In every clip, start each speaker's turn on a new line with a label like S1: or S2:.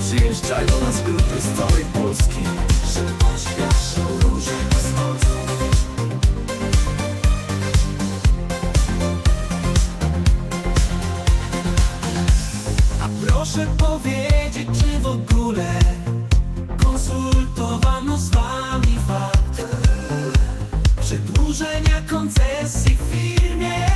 S1: Przyjeżdżają do nas grupy z całej Polski poświadczą róże kosmosy A proszę powiedzieć, czy w ogóle konsultowano z wami fakt przedłużenia koncesji w firmie?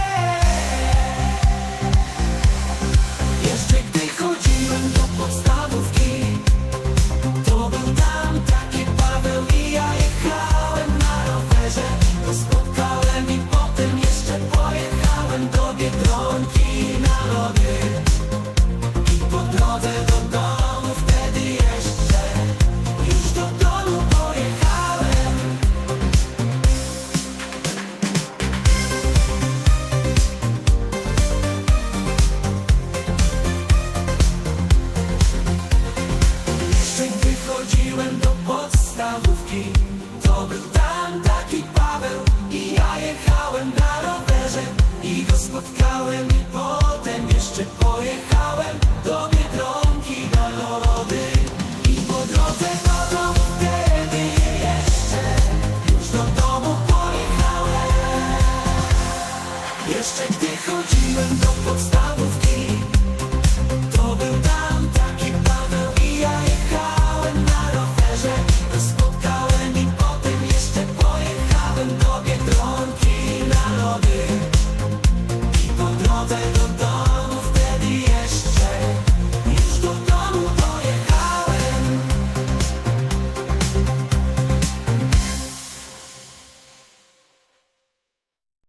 S1: Biedronki na lody. I po drodze do domu wtedy jeszcze Już do domu do podstawówki To był tam taki I go spotkałem potem jeszcze pojechałem Do Biedronki na lody. I po drodze do domu wtedy jeszcze Już do domu pojechałem. Jeszcze gdy chodziłem do podstawówki